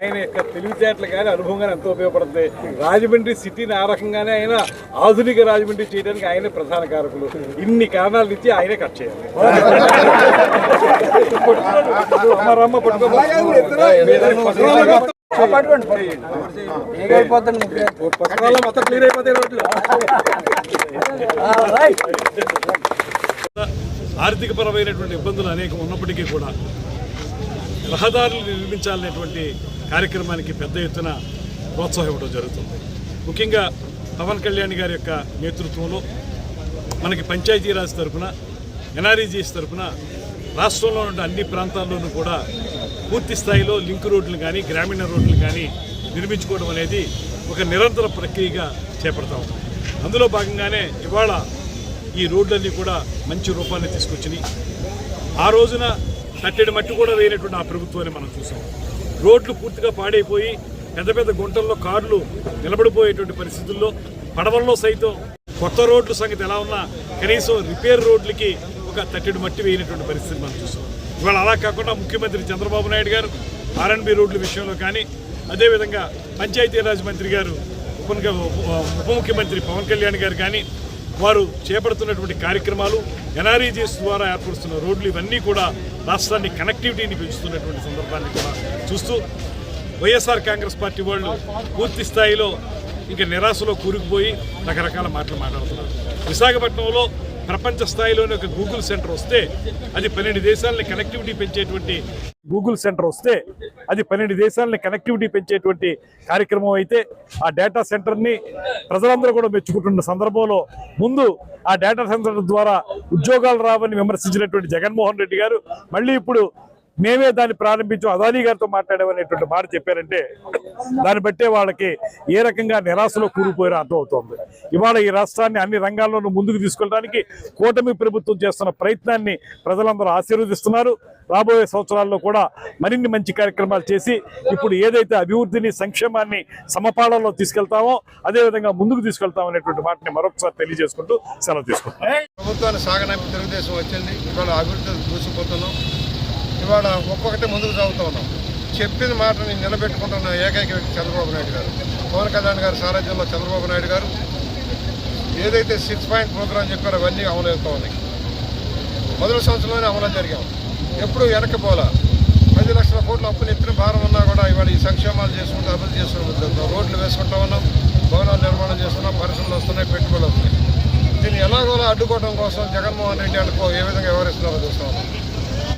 ఆయన యొక్క తెలివితేటలు కానీ అనుభవం కానీ ఎంతో ఉపయోగపడుతుంది. రాజమండ్రి సిటీని ఆ రకంగానే ఆయన ఆధునిక రాజమండ్రి చేయడానికి ఆయనే ప్రధాన కారకులు. ఇన్ని కారణాలు ఇచ్చి ఆయనే కట్ చేయాలి. అమ్మ రమ్మ పట్టుకో. ఆర్థిక పరమైనటువంటి ఇబ్బందులు అనేకం ఉన్నప్పటికీ కూడా రహదారులు నిర్మించాలనేటువంటి కార్యక్రమానికి పెద్ద ఎత్తున ప్రోత్సాహం ఇవ్వడం జరుగుతుంది. ముఖ్యంగా పవన్ కళ్యాణ్ గారి యొక్క నేతృత్వంలో మనకి పంచాయతీరాజ్ తరఫున ఎన్ఆర్ఈజీఎస్ తరఫున రాష్ట్రంలో ఉన్న అన్ని ప్రాంతాల్లోనూ కూడా పూర్తి స్థాయిలో లింక్ రోడ్లు కానీ గ్రామీణ రోడ్లు కానీ నిర్మించుకోవడం అనేది ఒక నిరంతర ప్రక్రియగా చేపడతాం అందులో భాగంగానే ఇవాళ ఈ రోడ్లన్నీ కూడా మంచి రూపాన్ని తీసుకొచ్చినాయి. ఆ రోజున కట్టెడు మట్టి కూడా వేయనటువంటి ఆ ప్రభుత్వాన్ని మనం చూసాం. రోడ్లు పూర్తిగా పాడైపోయి పెద్ద పెద్ద గుంటల్లో కార్లు నిలబడిపోయేటువంటి పరిస్థితుల్లో పడవల్లో సైతం కొత్త రోడ్ల సంగతి ఎలా ఉన్నా కనీసం రిపేర్ రోడ్లకి ఒక తట్టెడు మట్టి వేయనటువంటి పరిస్థితి మనం చూసాం. ఇవాళ అలా కాకుండా ముఖ్యమంత్రి చంద్రబాబు నాయుడు గారు ఆర్ఎన్బి రోడ్ల విషయంలో కానీ అదేవిధంగా పంచాయతీరాజ్ మంత్రి గారు ఉప ఉప ముఖ్యమంత్రి పవన్ కళ్యాణ్ గారు కానీ వారు చేపడుతున్నటువంటి కార్యక్రమాలు ఎన్ఆర్ఈజీఎస్ ద్వారా ఏర్పరుస్తున్న రోడ్లు ఇవన్నీ కూడా రాష్ట్రాన్ని కనెక్టివిటీని పెంచుతున్నటువంటి సందర్భాన్ని కూడా చూస్తూ వైఎస్ఆర్ కాంగ్రెస్ పార్టీ వాళ్ళు పూర్తి స్థాయిలో ఇంకా నిరాశలో కూరుకుపోయి రకరకాల మాటలు మాట్లాడుతున్నారు. విశాఖపట్నంలో ప్రపంచ స్థాయిలోనే ఒక గూగుల్ సెంటర్ వస్తే అది పన్నెండు దేశాలని కనెక్టివిటీ పెంచేటువంటి గూగుల్ సెంటర్ వస్తే అది పన్నెండు దేశాలని కనెక్టివిటీ పెంచేటువంటి కార్యక్రమం అయితే ఆ డేటా సెంటర్ని ప్రజలందరూ కూడా మెచ్చుకుంటున్న సందర్భంలో ముందు ఆ డేటా సెంటర్ ద్వారా ఉద్యోగాలు రావని విమర్శించినటువంటి జగన్మోహన్ రెడ్డి గారు మళ్ళీ ఇప్పుడు మేమే దాన్ని ప్రారంభించాం. అదానీ గారితో మాట్లాడామనేటువంటి మాట చెప్పారంటే దాన్ని బట్టే వాళ్ళకి ఏ రకంగా నిరాశలో కూలిపోయారో అర్థమవుతోంది. ఇవాళ ఈ రాష్ట్రాన్ని అన్ని రంగాల్లోనూ ముందుకు తీసుకెళ్ళడానికి కూటమి ప్రభుత్వం చేస్తున్న ప్రయత్నాన్ని ప్రజలందరూ ఆశీర్వదిస్తున్నారు. రాబోయే సంవత్సరాల్లో కూడా మరిన్ని మంచి కార్యక్రమాలు చేసి ఇప్పుడు ఏదైతే అభివృద్ధిని సంక్షేమాన్ని సమపాళలో తీసుకెళ్తామో అదేవిధంగా ముందుకు తీసుకెళ్తాం అనేటువంటి మాటని మరొకసారి తెలియజేసుకుంటూ సెలవు తీసుకుంటాం ప్రభుత్వాన్ని సాగనంపి తెలుగుదేశం వచ్చింది. ఇవాళ అభివృద్ధి చూసిపోతున్నాం ఇవాళ ఒక్కొక్కటి ముందుకు సాగుతూ ఉన్నాం. చెప్పిన మాటని నిలబెట్టుకుంటున్న ఏకైక వ్యక్తి చంద్రబాబు నాయుడు గారు. పవన్ కళ్యాణ్ గారి సారథ్యంలో చంద్రబాబు నాయుడు గారు. ఏదైతే సిక్స్ పాయింట్ ప్రోగ్రాం చెప్పారో అవన్నీ అమలు అవుతూ ఉన్నాయి. మొదటి సంవత్సరంలోనే అమలు జరిగాం. ఎప్పుడు వెనకపోలా పది లక్షల కోట్ల అప్పులు ఎత్తిన భారం ఉన్నా కూడా ఇవాళ ఈ సంక్షేమాలు చేసుకుంటూ అభివృద్ధి చేసుకుంటూ రోడ్లు వేసుకుంటా ఉన్నాం. భవనాలు నిర్మాణం చేస్తున్నాం. పరిశ్రమలు వస్తున్నాయి. పెట్టుబడులు వస్తున్నాయి. దీన్ని ఎలాగోలా అడ్డుకోవడం కోసం జగన్మోహన్ రెడ్డి అనుకో ఏ విధంగా వ్యవహరిస్తున్నారో చూస్తూ ఉన్నాం.